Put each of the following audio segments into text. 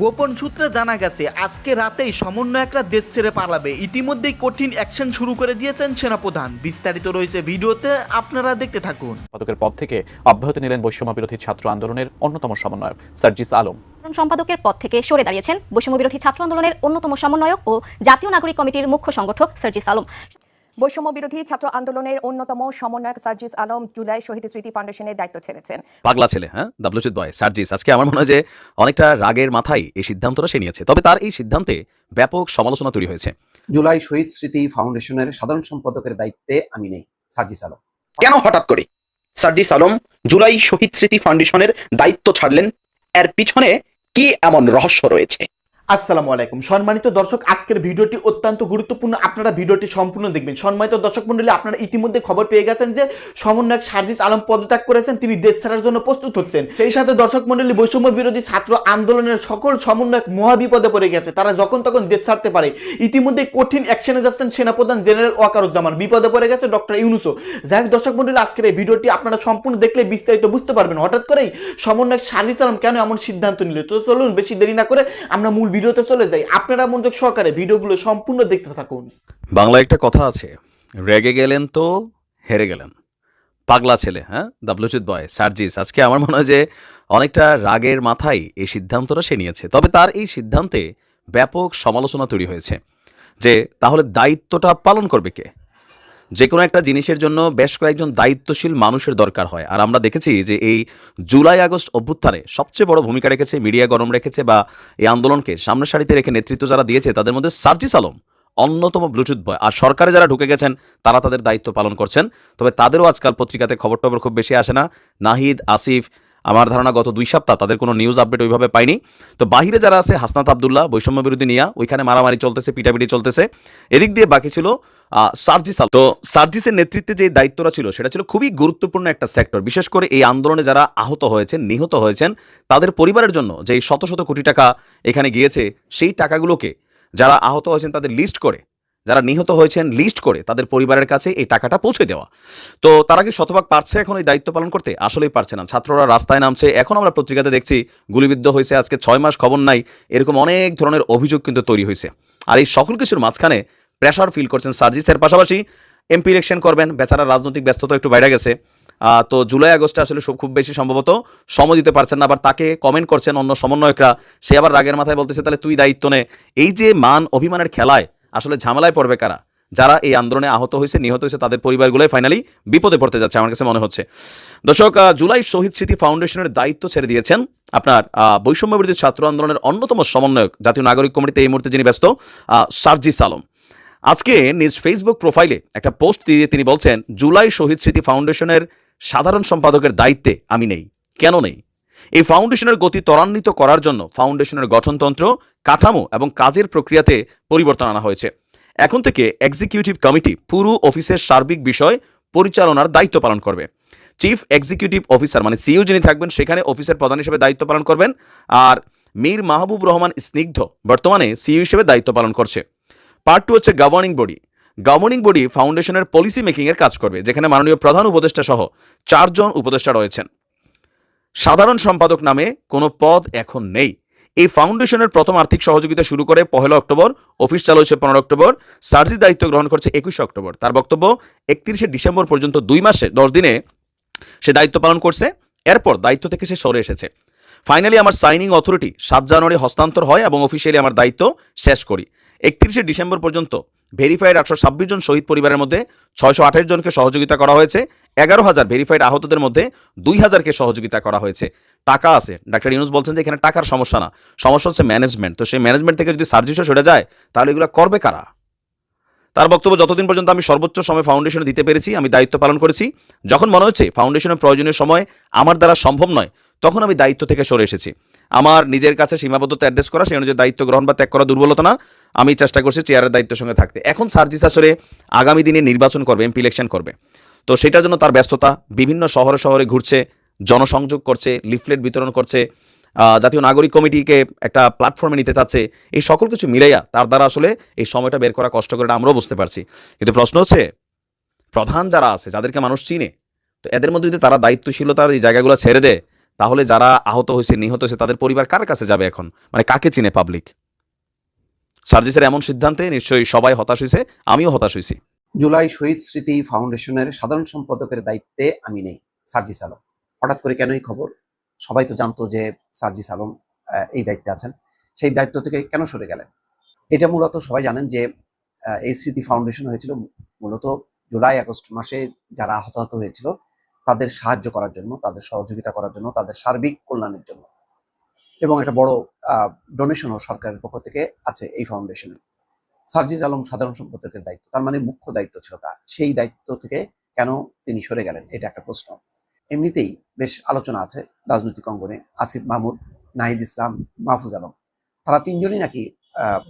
গোপন সূত্রে জানা গেছে আজকে রাতেই সমন্বয়করা দেশ ছেড়ে পালাবে। ইতিমধ্যেই কঠিন অ্যাকশন শুরু করে দিয়েছেন সেনাপ্রধান। বিস্তারিত রয়েছে ভিডিওতে আপনারা দেখতে থাকুন। পদকের পদ থেকে অব্যাহতি নিলেন বৈষম্য বিরোধী ছাত্র আন্দোলনের অন্যতম সমন্বয়ক সার্জিস আলম। সম্পাদকের পদ থেকে সরে দাঁড়িয়েছেন বৈষম্য বিরোধী ছাত্র আন্দোলনের অন্যতম সমন্বয়ক ও জাতীয় নাগরিক কমিটির মুখ্য সংগঠক সার্জিস আলম। বৈষম্য বিরোধী ছাত্র আন্দোলনের অন্যতম সমন্বয়ক সার্জিস আলম জুলাই শহীদ স্মৃতি ফাউন্ডেশনের দায়িত্ব ছেড়েছেন। পাগলা ছেলে হ্যাঁ? দাবলুচিত বয় সার্জিস আজকে আমার মনে হয় যে অনেকটা রাগের মাথায় এই সিদ্ধান্তটা সে নিয়েছে। তবে তার এই সিদ্ধান্তে ব্যাপক সমালোচনা তৈরি হয়েছে। জুলাই শহীদ স্মৃতি ফাউন্ডেশনের সাধারণ সম্পাদকের দায়িত্বে আমি নেই সার্জিস আলম। কেন হঠাৎ করে? সার্জিস আলম জুলাই শহীদ স্মৃতি ফাউন্ডেশনের দায়িত্ব ছাড়লেন এর পিছনে কি এমন রহস্য রয়েছে? আসসালামু আলাইকুম। সম্মানিত দর্শক, আজকের ভিডিওটি অত্যন্ত গুরুত্বপূর্ণ। আপনারা ভিডিওটি সম্পূর্ণ দেখবেন। সম্মানিত দর্শক মন্ডলী, আপনারা ইতিমধ্যে খবর পেয়ে গেছেন যে সমন্বয়ক সার্জিস আলম পদত্যাগ করেছেন। তিনি দেশ ছাড়ার জন্য প্রস্তুত হচ্ছেন। সেই সাথে দর্শক মন্ডলী, বৈষম্য বিরোধী ছাত্র আন্দোলনের সকল সমন্বয়ক মহাবিপদে পড়ে গেছে। তারা যখন তখন দেশ ছাড়তে পারে। ইতিমধ্যে কঠিন অ্যাকশনে যাচ্ছেন সেনাপ্রধান জেনারেল ওয়াকারুজ্জামান। বিপদে পড়ে গেছে ডক্টর ইউনুসও। যাই হোক, দর্শক মন্ডলী, আজকের এই ভিডিওটি আপনারা সম্পূর্ণ দেখলে বিস্তারিত বুঝতে পারবেন। হঠাৎ করেই সমন্বয়ক সার্জিস আলম কেন এমন সিদ্ধান্ত নিল? তো চলুন, বেশি দেরি না করে আমরা মূল ভিডিওতে চলে যাই। আপনারা মনোযোগ সহকারে ভিডিওগুলো সম্পূর্ণ দেখতে থাকুন। বাংলা একটা কথা আছে, রেগে গেলেন তো হেরে গেলেন। পাগলা ছেলে হ্যাঁ? দাবলুচিত বয়, সার্জিস, আজকে আমার মনে হয় যে অনেকটা রাগের মাথায় এই সিদ্ধান্তটা সে নিয়েছে। তবে তার এই সিদ্ধান্তে ব্যাপক সমালোচনা তৈরি হয়েছে যে তাহলে দায়িত্বটা পালন করবে কে? যে কোনো একটা জিনিসের জন্য বেশ কয়েকজন দায়িত্বশীল মানুষের দরকার হয়। আর আমরা দেখেছি যে এই জুলাই আগস্ট অভ্যুত্থানে সবচেয়ে বড় ভূমিকা রেখেছে, মিডিয়া গরম রেখেছে বা এই আন্দোলনকে সামনের সারিতে রেখে নেতৃত্ব যারা দিয়েছে, তাদের মধ্যে সার্জিস আলম অন্যতম ব্লুটুথ বয়। আর সরকারে যারা ঢুকে গেছেন, তারা তাদের দায়িত্ব পালন করছেন। তবে তাদেরও আজকাল পত্রিকাতে খবর টবর খুব বেশি আসে না। নাহিদ, আসিফ, আমার ধারণা গত দুই সপ্তাহ তাদের কোনো নিউজ আপডেট ওইভাবে পাইনি তো বাহিরে যারা আছে, হাসনাত আবদুল্লাহ বৈষম্য বিরোধী নিয়া, ওইখানে মারামারি চলতেছে, পিটাপিটি চলতেছে। এদিক দিয়ে বাকি ছিল সার্জিস আল- তো সার্জিসের নেতৃত্বে যে দায়িত্বটা ছিল, সেটা ছিল খুবই গুরুত্বপূর্ণ একটা সেক্টর বিশেষ করে এই আন্দোলনে যারা আহত হয়েছেন, নিহত হয়েছেন, তাদের পরিবারের জন্য যে শত শত কোটি টাকা এখানে গিয়েছে, সেই টাকাগুলোকে যারা আহত হয়েছেন, তাদের লিস্ট করে, যারা নিহত হয়েছেন লিস্ট করে তাদের পরিবারের কাছে এই টাকাটা পৌঁছে দেওয়া। তো তারা কি শতভাগ পারছে এখন এই দায়িত্ব পালন করতে? আসলেই পারছে না। ছাত্ররা রাস্তায় নামছে। এখন আমরা পত্রিকাতে দেখছি, গুলিবিদ্ধ হয়েছে আজকে ছয় মাস, খবর নাই। এরকম অনেক ধরনের অভিযোগ কিন্তু তৈরি হয়েছে। আর এই সকল কিছুর মাঝখানে প্রেশার ফিল করছেন সার্জিসের পাশাপাশি এমপি ইলেকশন করবেন। বেচারা রাজনৈতিক ব্যস্ততা একটু বাইরে গেছে। তো জুলাই আগস্টে আসলে খুব বেশি সম্ভবত সময় দিতে পারছেন না আবার তাকে কমেন্ট করছেন অন্য সমন্বয়করা। সে আবার রাগের মাথায় বলতেছে তাহলে তুই দায়িত্ব নে। এই যে মান অভিমানের খেলায় আসলে ঝামেলায় পড়বে কারা? যারা এই আন্দোলনে আহত হয়েছে নিহত হয়েছে তাদের পরিবারগুলোই ফাইনালি বিপদে পড়তে যাচ্ছে আমার কাছে মনে হচ্ছে। দর্শক জুলাই শহীদ স্মৃতি ফাউন্ডেশনের দায়িত্ব ছেড়ে দিয়েছেন আপনার আহ, বৈষম্য বিরোধী ছাত্র আন্দোলনের অন্যতম সমন্বয়ক জাতীয় নাগরিক কমিটিতে এই মুহূর্তে যিনি ব্যস্ত সার্জিস আলম। আজকে নিজ ফেসবুক প্রোফাইলে একটা পোস্ট দিয়ে তিনি বলছেন, জুলাই শহীদ স্মৃতি ফাউন্ডেশনের সাধারণ সম্পাদকের দায়িত্বে আমি নেই। কেন নেই? এই ফাউন্ডেশনের গতি ত্বরান্বিত করার জন্য ফাউন্ডেশনের গঠনতন্ত্র, কাঠামো এবং কাজের প্রক্রিয়াতে পরিবর্তন আনা হয়েছে। এখন থেকে এক্সিকিউটিভ কমিটি পুরো অফিসের সার্বিক বিষয় পরিচালনার দায়িত্ব পালন করবে। চিফ এক্সিকিউটিভ অফিসার মানে সিইও যিনি থাকবেন, সেখানে অফিসের প্রধান হিসেবে দায়িত্ব পালন করবেন। আর মীর মাহবুব রহমান স্নিগ্ধ বর্তমানে সিইও হিসেবে দায়িত্ব পালন করছে। পার্ট টু হচ্ছে গভর্নিং বডি গভর্নিং বডি ফাউন্ডেশনের পলিসি মেকিংয়ের কাজ করবে, যেখানে মাননীয় প্রধান উপদেষ্টা সহ চারজন উপদেষ্টা রয়েছেন। সাধারণ সম্পাদক নামে কোনো পদ এখন নেই। এই ফাউন্ডেশনের প্রথম আর্থিক সহযোগিতা শুরু করে পহেলা অক্টোবর, অফিস চালু হয়েছে পনেরো অক্টোবর সার্জিস দায়িত্ব গ্রহণ করছে একুশে অক্টোবর। তার বক্তব্য, একত্রিশে ডিসেম্বর পর্যন্ত দুই মাসে, দশ দিনে সে দায়িত্ব পালন করছে। এরপর দায়িত্ব থেকে সে সরে এসেছে। ফাইনালি আমার সাইনিং অথরিটি সাত জানুয়ারি হস্তান্তর হয় এবং অফিসিয়ালি আমার দায়িত্ব শেষ করি। একত্রিশে ডিসেম্বর পর্যন্ত ভেরিফাইড আটশো ছাব্বিশ জন শহীদ পরিবারের মধ্যে ছয়শো আঠাশ জনকে সহযোগিতা করা হয়েছে। এগারো হাজার ভেরিফাইড আহতদের মধ্যে দুই হাজারকে সহযোগিতা করা হয়েছে। টাকা আছে। ডাক্তার ইউনুস বলছেন যে এখানে টাকার সমস্যা না। সমস্যা হচ্ছে ম্যানেজমেন্ট তো সেই ম্যানেজমেন্ট থেকে যদি সার্জিসও সরে যায়, তাহলে এগুলো করবে কারা? তার বক্তব্য যতদিন পর্যন্ত আমি সর্বোচ্চ সময় ফাউন্ডেশনে দিতে পেরেছি, আমি দায়িত্ব পালন করেছি। যখন মনে হচ্ছে ফাউন্ডেশনের প্রয়োজনীয় সময় আমার দ্বারা সম্ভব নয়, তখন আমি দায়িত্ব থেকে সরে এসেছি। আমার নিজের কাছে সীমাবদ্ধতা অ্যাড্রেস করা, সেই অনুযায়ী দায়িত্ব গ্রহণ বা ত্যাগ করা দুর্বলতা না। আমি চেষ্টা করছি চেয়ারের দায়িত্বের সঙ্গে থাকতে। এখন সার্জিস আসলে আগামী দিনে নির্বাচন করবে এমপি ইলেকশন করবে। তো সেটার জন্য তার ব্যস্ততা, বিভিন্ন শহরে শহরে ঘুরছে, জনসংযোগ করছে লিফলেট বিতরণ করছে জাতীয় নাগরিক কমিটিকে একটা প্ল্যাটফর্মে নিতে চাচ্ছে, এই সকল কিছু মিলাইয়া তার দ্বারা আসলে এই সময়টা বের করা কষ্ট করে আমরাও বুঝতে পারছি। কিন্তু প্রশ্ন হচ্ছে, প্রধান যারা আছে, যাদেরকে মানুষ চিনে, তো এদের মধ্যে যদি তারা দায়িত্বশীলতার এই জায়গাগুলো ছেড়ে দেয়, তাহলে যারা আহত হয়েছে, নিহত হয়েছে, তাদের পরিবার কার কাছে যাবে এখন? মানে কাকে চিনে পাবলিক সার্জিসের এমন সিদ্ধান্তে নিশ্চয়ই সবাই হতাশ হয়েছে আমিও হতাশ হয়েছি জুলাই শহীদ স্মৃতি ফাউন্ডেশনের সাধারণ সম্পাদকের দায়িত্বে আমি নেই, সার্জিস আলম। হঠাৎ করে কেন এই খবর? সবাই তো জানতো যে সার্জিস আলম এই দায়িত্বে আছেন। সেই দায়িত্ব থেকে কেন সরে গেলেন? এটা মূলত সবাই জানেন যে এই স্মৃতি ফাউন্ডেশন হয়েছিল মূলত জুলাই, আগস্ট মাসে যারা হতাহত হয়েছিল, তাদের সাহায্য করার জন্য, তাদের সহযোগিতা করার জন্য, তাদের সার্বিক কল্যাণের জন্য। এবং একটা বড় ডোনেশনও সরকারের পক্ষ থেকে আছে এই ফাউন্ডেশনে সার্জিজ আলম সাধারণ সম্পাদকের দায়িত্ব, তার মানে মুখ্য দায়িত্ব ছিল তার। সেই দায়িত্ব থেকে কেন তিনি সরে গেলেন, এটা একটা প্রশ্ন। এমনিতেই বেশ আলোচনা আছে রাজনৈতিক অঙ্গনে, আসিফ মাহমুদ, নাহিদ ইসলাম, মাহফুজ আলম। তারা তিনজনই নাকি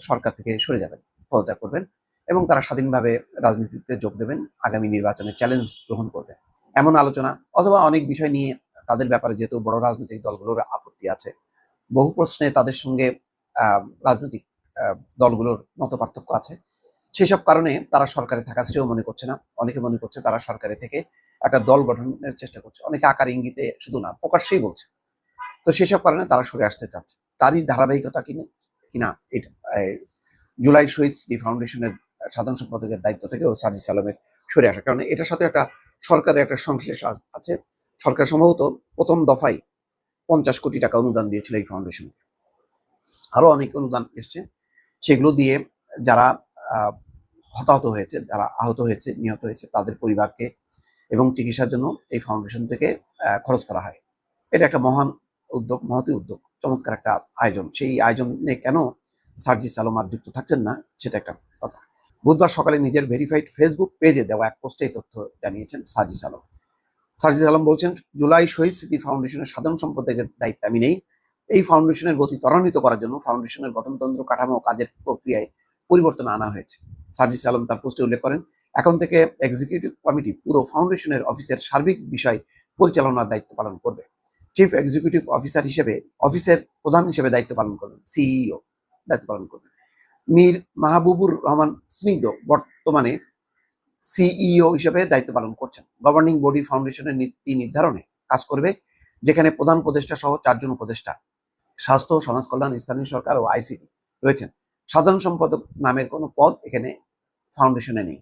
সরকার থেকে সরে যাবেন, পদত্যাগ করবেন এবং তারা স্বাধীনভাবে রাজনীতিতে যোগ দেবেন, আগামী নির্বাচনে চ্যালেঞ্জ গ্রহণ করবেন। এমন আলোচনা অথবা অনেক বিষয় নিয়ে তাদের ব্যাপারে যেহেতু বড় রাজনৈতিক দলগুলোর আপত্তি আছে বহু প্রশ্নে তাদের সঙ্গে রাজনৈতিক দলগুলোর মত পার্থক্য আছে। সেসব কারণে তারা সরকারে থাকা শ্রেয় মনে করছে না। অনেকে মনে করছে তারা সরকারে থেকে একটা দল গঠনের চেষ্টা করছে। অনেকে আকার ইঙ্গিতে শুধু না, প্রকাশ্যেই বলছে। তো সেসব কারণে তারা সরে আসতে চাচ্ছে। তারই ধারাবাহিকতা কিনা কিনা জুলাই শহীদ স্মৃতি ফাউন্ডেশনের সাধারণ সম্পাদকের দায়িত্ব থেকেও সার্জিস আলমের সরে আসা। কারণ এটার সাথে একটা সরকারের একটা সংশ্লেষ আছে। সরকার সম্ভবত প্রথম দফায় পঞ্চাশ কোটি টাকা অনুদান দিয়েছিল এই ফাউন্ডেশনকে আরও অনেক অনুদান এসছে। সেগুলো দিয়ে যারা হতাহত হয়েছে, যারা আহত হয়েছে, নিহত হয়েছে, তাদের পরিবারকে এবং চিকিৎসার জন্য এই ফাউন্ডেশন থেকে খরচ করা হয়। এটা একটা মহান উদ্যোগ, মহতি উদ্যোগ, চমৎকার একটা আয়োজন। সেই আয়োজনে কেন সার্জিস আলম আর যুক্ত থাকছেন না, সেটা একটা কথা। বুধবার সকালে নিজের ভেরিফাইড ফেসবুক পেজে দেওয়া এক পোস্টে তথ্য জানিয়েছেন সার্জিস আলম সার্জিস আলম বলছেন, জুলাই শহীদ স্মৃতি ফাউন্ডেশনের সাধারণ সম্পাদকের দায়িত্ব আমি নেই। এই ফাউন্ডেশনের গতি ত্বরান্বিত করার জন্য ফাউন্ডেশনের গঠনতন্ত্র, কাঠামো কাজের প্রক্রিয়ায় পরিবর্তন আনা হয়েছে। সার্জিস আলম তার পোস্টে উল্লেখ করেন, এখন থেকে এক্সিকিউটিভ কমিটি পুরো ফাউন্ডেশনের অফিসের সার্বিক বিষয় পরিচালনার দায়িত্ব পালন করবে। চিফ এক্সিকিউটিভ অফিসার হিসেবে অফিসের প্রধান হিসেবে দায়িত্ব পালন করবেন সিইও দায়িত্ব পালন করবেন। মীর মাহবুবুর রহমান স্নিগ্ধ বর্তমানে সিইও হিসেবে দায়িত্ব পালন করছেন। গভর্নিং বডি ফাউন্ডেশনের নীতি নির্ধারণে কাজ করবে, যেখানে প্রধান উপদেষ্টা সহ চারজন উপদেষ্টা, স্বাস্থ্য, সমাজ কল্যাণ, স্থানীয় সরকার ও আইসিটি রয়েছেন। সাধারণ সম্পাদক নামের কোনো পদ এখানে ফাউন্ডেশনে নেই।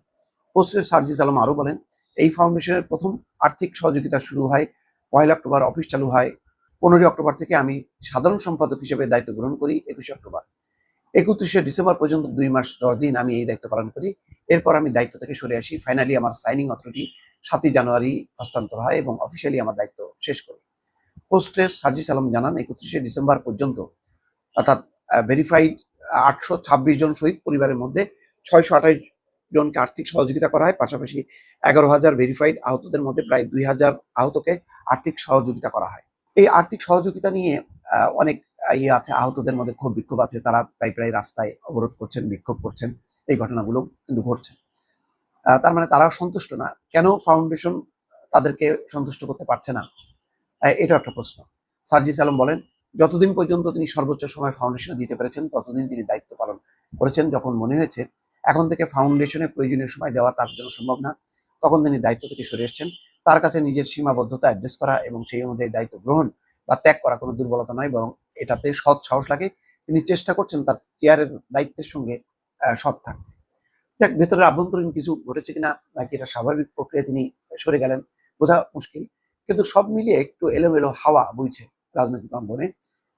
পোস্টের সার্জিস আলম আরও বলেন, এই ফাউন্ডেশনের প্রথম আর্থিক সহযোগিতা শুরু হয় পয়লা অক্টোবর, অফিস চালু হয় পনেরোই অক্টোবর থেকে আমি সাধারণ সম্পাদক হিসেবে দায়িত্ব গ্রহণ করি একুশে অক্টোবর। একত্রিশে ডিসেম্বর পর্যন্ত দুই মাস দশ দিন আমি এই দায়িত্ব পালন করি। এরপর আমি দায়িত্ব থেকে সরে আসি। ফাইনালি আমার সাইনিং অথরিটি সাতই জানুয়ারি হস্তান্তর হয় এবং অফিসিয়ালি আমার দায়িত্ব শেষ করি। পোস্টে সার্জিস আলম জানান, একত্রিশে ডিসেম্বর পর্যন্ত, অর্থাৎ ভেরিফাইড আটশো ছাব্বিশ জন শহীদ পরিবারের মধ্যে ছয়শো আঠাশ জনকে আর্থিক সহযোগিতা করা হয়। পাশাপাশি এগারো হাজার ভেরিফাইড আহতদের মধ্যে প্রায় দুই হাজার আহতকে আর্থিক সহযোগিতা করা হয়। এই আর্থিক সহযোগিতা নিয়ে অনেক ইয়ে আছে। আহতদের মধ্যে ক্ষোভ বিক্ষোভ আছে। তারা প্রায় প্রায় রাস্তায় অবরোধ করছেন, বিক্ষোভ করছেন। এই ঘটনাগুলো কিন্তু ঘটছে। তার মানে তারাও সন্তুষ্ট না। কেন ফাউন্ডেশন তাদেরকে সন্তুষ্ট করতে পারছে না? এটা একটা প্রশ্ন। সার্জিস আলম বলেন, যতদিন পর্যন্ত তিনি সর্বোচ্চ সময় ফাউন্ডেশনে দিতে পেরেছেন, ততদিন তিনি দায়িত্ব পালন করেছেন যখন মনে হয়েছে, এখন থেকে ফাউন্ডেশনে প্রয়োজনীয় সময় দেওয়া তার জন্য সম্ভব না। তখন তিনি দায়িত্ব থেকে সরে এসেছেন। তার কাছে নিজের সীমাবদ্ধতা অ্যাড্রেস করা এবং সেই অনুযায়ী দায়িত্ব গ্রহণ বা ত্যাগ করা কোনো দুর্বলতা নয়, বরং এটাতে সৎ সাহস লাগে। তিনি চেষ্টা করছেন তার চেয়ারের দায়িত্বের সঙ্গে সৎ দেখ, ভেতরে আভ্যন্তরীণ কিছু ঘটেছে কিনা নাকি এটা স্বাভাবিক প্রক্রিয়া তিনি সরে গেলেন, বোঝা মুশকিল। কিন্তু সব মিলিয়ে একটু এলোমেলো হাওয়া বইছে রাজনৈতিক অঙ্গনে।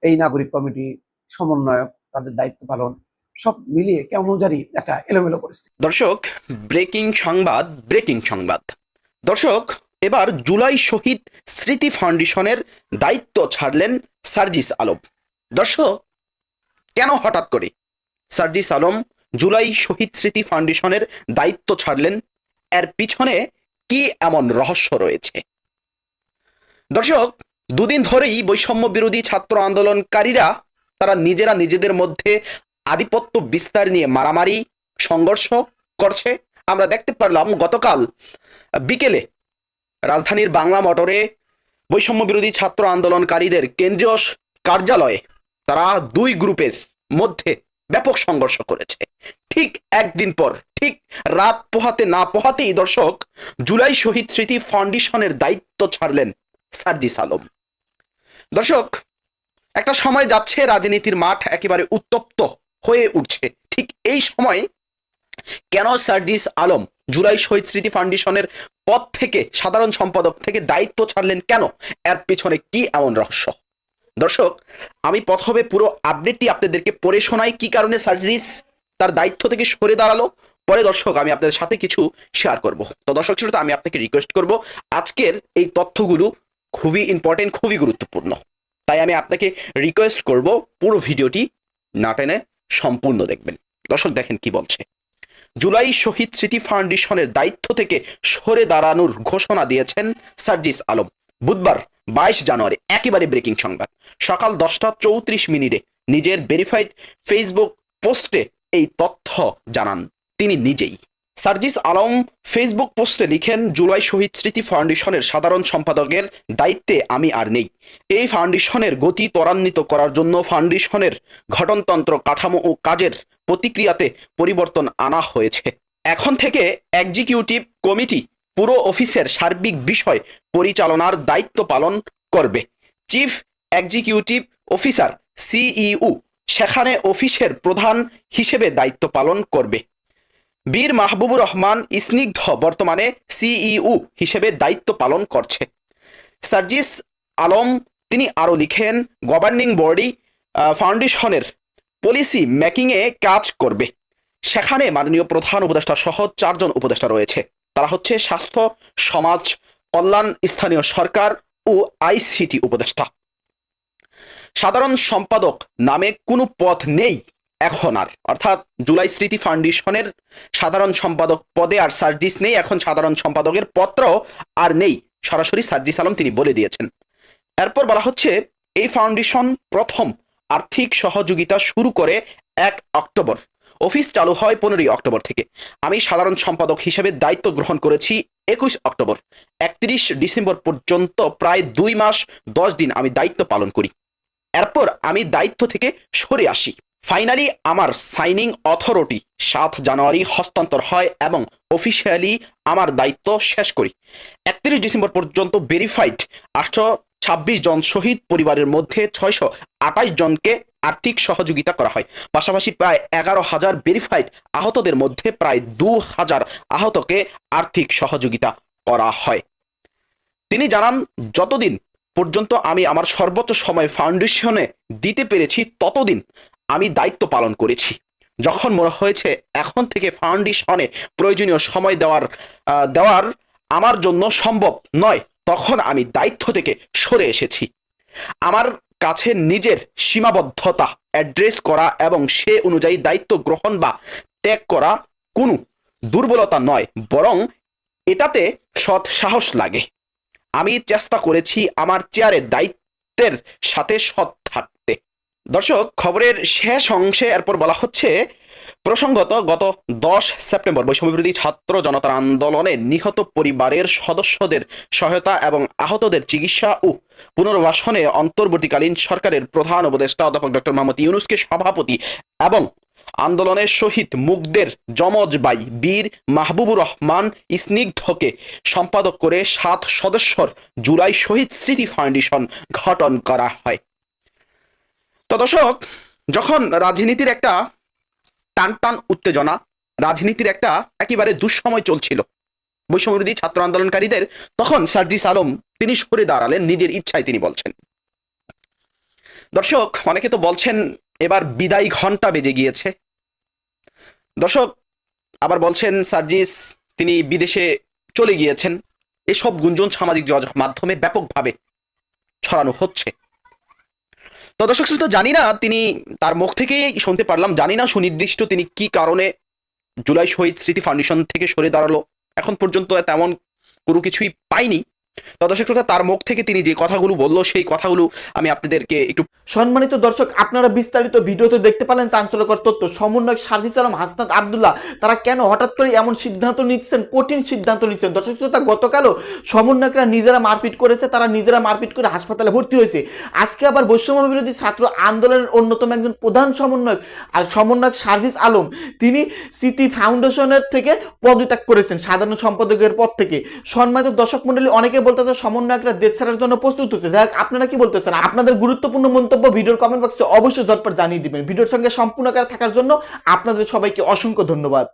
এই নাগরিক কমিটি, সমন্বয়ক, তাদের দায়িত্ব পালন, সব মিলিয়ে কেমন জানি একটা এলোমেলো পরিস্থিতি। দর্শক, ব্রেকিং সংবাদ ব্রেকিং সংবাদ। দর্শক, এবার জুলাই শহীদ স্মৃতি ফাউন্ডেশনের দায়িত্ব ছাড়লেন সার্জিস আলম। দর্শক, কেন হঠাৎ করে? সার্জিস আলম জুলাই শহীদ স্মৃতি ফাউন্ডেশনের দায়িত্ব ছাড়লেন। এর পিছনে কি এমন রহস্য রয়েছে? দর্শক, দুদিন ধরেই বৈষম্য বিরোধী ছাত্র আন্দোলনকারীরা তারা নিজেরা নিজেদের মধ্যে আধিপত্য বিস্তার নিয়ে মারামারি, সংঘর্ষ করছে। আমরা দেখতে পারলাম গতকাল বিকেলে রাজধানীর বাংলা মোটরে বৈষম্য বিরোধী ছাত্র আন্দোলনকারীদের কেন্দ্রীয় কার্যালয়ে তারা দুই গ্রুপের মধ্যে ব্যাপক সংঘর্ষ করেছে। ঠিক একদিন পর, ঠিক রাত পোহাতে না পোহাতেই দর্শক জুলাই শহীদ স্মৃতি ফাউন্ডেশনের দায়িত্ব ছাড়লেন সার্জিস আলম। দর্শক, একটা সময় যাচ্ছে, রাজনীতির মাঠ একেবারে উত্তপ্ত হয়ে উঠছে। ঠিক এই সময় কেন সার্জিস আলম জুলাই শহীদ স্মৃতি ফাউন্ডেশনের পদ থেকে সাধারণ সম্পাদক থেকে দায়িত্ব ছাড়লেন কেন? এর পেছনে কি এমন রহস্য? দর্শক, আমি প্রথমে পুরো আপডেটটি আপনাদেরকে পড়ে শোনাই কি কারণে সার্জিস তার দায়িত্ব থেকে সরে দাঁড়াল। পরে দর্শক, আমি আপনাদের সাথে কিছু শেয়ার করব। তো দর্শক শ্রোতা আমি আপনাকে রিকোয়েস্ট করব, আজকের এই তথ্যগুলো খুবই ইম্পর্টেন্ট খুবই গুরুত্বপূর্ণ। তাই আমি আপনাকে রিকোয়েস্ট করব পুরো ভিডিওটি না টেনে সম্পূর্ণ দেখবেন। দর্শক, দেখেন কি বলছে। জুলাই শহীদ স্মৃতি ফাউন্ডেশনের দায়িত্ব থেকে সরে দাঁড়ানোর ঘোষণা দিয়েছেন সার্জিস আলম। বুধবার বাইশ জানুয়ারি, একেবারে ব্রেকিং সংবাদ। সকাল দশটা চৌত্রিশ মিনিটে নিজের ভেরিফাইড ফেসবুক পোস্টে এই তথ্য জানান তিনি নিজেই। সার্জিস আলম ফেসবুক পোস্টে লিখেন, জুলাই শহীদ স্মৃতি ফাউন্ডেশনের সাধারণ সম্পাদকের দায়িত্বে আমি আর নেই। এই ফাউন্ডেশনের গতি ত্বরান্বিত করার জন্য ফাউন্ডেশনের ঘটনতন্ত্র কাঠামো ও কাজের প্রতিক্রিয়াতে পরিবর্তন আনা হয়েছে। এখন থেকে এক্সিকিউটিভ কমিটি পুরো অফিসের সার্বিক বিষয় পরিচালনার দায়িত্ব পালন করবে। চিফ এক্সিকিউটিভ অফিসার, সিইউ, সেখানে অফিসের প্রধান হিসেবে দায়িত্ব পালন করবে। বীর মাহবুবুর রহমান স্নিগ্ধ বর্তমানে সিইউ হিসেবে দায়িত্ব পালন করছে। সার্জিস আলম, তিনি আরও লিখেন, গভর্নিং বডি ফাউন্ডেশনের পলিসি মেকিংয়ে কাজ করবে। সেখানে মাননীয় প্রধান উপদেষ্টা সহ চারজন উপদেষ্টা রয়েছে। তারা হচ্ছে স্বাস্থ্য, সমাজ, কল্যাণ, স্থানীয় সরকার ও আইসিটি উপদেষ্টা। সাধারণ সম্পাদক নামে কোনো পথ নেই এখন আর। অর্থাৎ জুলাই স্মৃতি ফাউন্ডেশনের সাধারণ সম্পাদক পদে আর সার্জিস নেই, এখন সাধারণ সম্পাদকের পত্র আর নেই, সরাসরি সার্জিস আলম তিনি বলে দিয়েছেন। এরপর বলা হচ্ছে, এই ফাউন্ডেশন প্রথম আর্থিক সহযোগিতা শুরু করে এক অক্টোবর। অফিস চালু হয় পনেরোই অক্টোবর থেকে। আমি সাধারণ সম্পাদক হিসেবে দায়িত্ব গ্রহণ করেছি একুশ অক্টোবর। একত্রিশ ডিসেম্বর পর্যন্ত প্রায় দুই মাস, দশ দিন আমি দায়িত্ব পালন করি। এরপর আমি দায়িত্ব থেকে সরে আসি। ফাইনালি আমার সাইনিং অথরিটি সাত জানুয়ারি হস্তান্তর হয় এবং অফিসিয়ালি আমার দায়িত্ব শেষ করি। একত্রিশ ডিসেম্বর পর্যন্ত ভেরিফাইড আটশো ছাব্বিশ জন শহীদ পরিবারের মধ্যে ছয়শো আঠাশ জনকে আর্থিক সহযোগিতা করা হয়। পাশাপাশি প্রায় এগারো হাজার ভেরিফাইড আহতদের মধ্যে প্রায় দু হাজার আহতকে আর্থিক সহযোগিতা করা হয়। তিনি জানান, যতদিন পর্যন্ত আমি আমার সর্বোচ্চ সময় ফাউন্ডেশনে দিতে পেরেছি, ততদিন আমি দায়িত্ব পালন করেছি। যখন মনে হয়েছে এখন থেকে ফাউন্ডেশনে প্রয়োজনীয় সময় দেওয়ার দেওয়ার আমার জন্য সম্ভব নয়, তখন আমি দায়িত্ব থেকে সরে এসেছি। আমার কাছে নিজের সীমাবদ্ধতা অ্যাড্রেস করা এবং সে অনুযায়ী দায়িত্ব গ্রহণ বা ত্যাগ করা কোনো দুর্বলতা নয়, বরং এটাতে সৎ সাহস লাগে। আমি চেষ্টা করেছি আমার চেয়ারের দায়িত্বের সাথে সৎ থাকতে। দর্শক, খবরের শেষ অংশে এরপর বলা হচ্ছে প্রসঙ্গত গত দশ সেপ্টেম্বর বৈষম্যবিরোধী ছাত্র জনতার আন্দোলনে নিহত পরিবারের সদস্যদের সহায়তা এবং আহতদের চিকিৎসা ও পুনর্বাসনে অন্তর্বর্তীকালীন সরকারের প্রধান উপদেষ্টা অধ্যাপক ডক্টর মোহাম্মদ ইউনুসকে সভাপতি এবং আন্দোলনের শহীদ মুগদের যমজ বাই বীর মাহবুবুর রহমান স্নিগ্ধকে সম্পাদক করে সাত সদস্যর জুলাই শহীদ স্মৃতি ফাউন্ডেশন গঠন করা হয়। তো দর্শক, যখন রাজনীতির একটা টান টান উত্তেজনা রাজনীতির একটা একেবারে দুঃসময় চলছিল। বৈষম্যবিরোধী ছাত্র আন্দোলনকারীদের তখন সার্জিস আলম তিনি সরে দাঁড়ালেন, নিজের ইচ্ছায় তিনি বলছেন। দর্শক, অনেকে তো বলছেন এবার বিদায় ঘণ্টা বেজে গিয়েছে। দর্শক, আবার বলছেন সার্জিস, তিনি বিদেশে চলে গিয়েছেন। এসব গুঞ্জন সামাজিক মাধ্যমে ব্যাপকভাবে ছড়ানো হচ্ছে। তো দর্শক শ্রোতা, জানি না তিনি তার মুখ থেকেই শুনতে পারলাম, জানি না সুনির্দিষ্ট তিনি কি কারণে জুলাই শহীদ স্মৃতি ফাউন্ডেশন থেকে সরে দাঁড়াল। এখন পর্যন্ত তেমন কোনো কিছুই পাইনি। দর্শক শ্রোতা তার মুখ থেকে তিনি যে কথাগুলো বলল, সেই কথাগুলো আমি আপনাদেরকে একটু সম্মানিত দর্শক, আপনারা বিস্তারিত ভিডিওতে দেখতে পেলেন চাঞ্চল্যকর তথ্য। সমন্বয়ক সার্জিস আলম হাসনাত আবদুল্লাহ, তারা কেন হঠাৎ করে এমন সিদ্ধান্ত নিচ্ছেন, কঠিন সিদ্ধান্ত নিচ্ছেন? দর্শক শ্রোতা, গতকালও সমন্বয়করা নিজেরা মারপিট করেছে, তারা নিজেরা মারপিট করে হাসপাতালে ভর্তি হয়েছে। আজকে আবার বৈষম্য বিরোধী ছাত্র আন্দোলনের অন্যতম একজন প্রধান সমন্বয়ক আর সমন্বয়ক সার্জিস আলম, তিনি স্মৃতি ফাউন্ডেশনের থেকে পদত্যাগ করেছেন সাধারণ সম্পাদকের পদ থেকে। সম্মানিত দর্শক মন্ডলী অনেকে বলতেছে সমন্বয়করা দেশ ছাড়ার জন্য প্রস্তুত হচ্ছে। যাই আপনারা কি বলতেছেন? আপনাদের গুরুত্বপূর্ণ মন্তব্য ভিডিওর কমেন্ট বক্সে অবশ্যই ঝটপট জানিয়ে দিবেন। ভিডিওর সঙ্গে সম্পূর্ণ থাকার জন্য আপনাদের সবাইকে অসংখ্য ধন্যবাদ।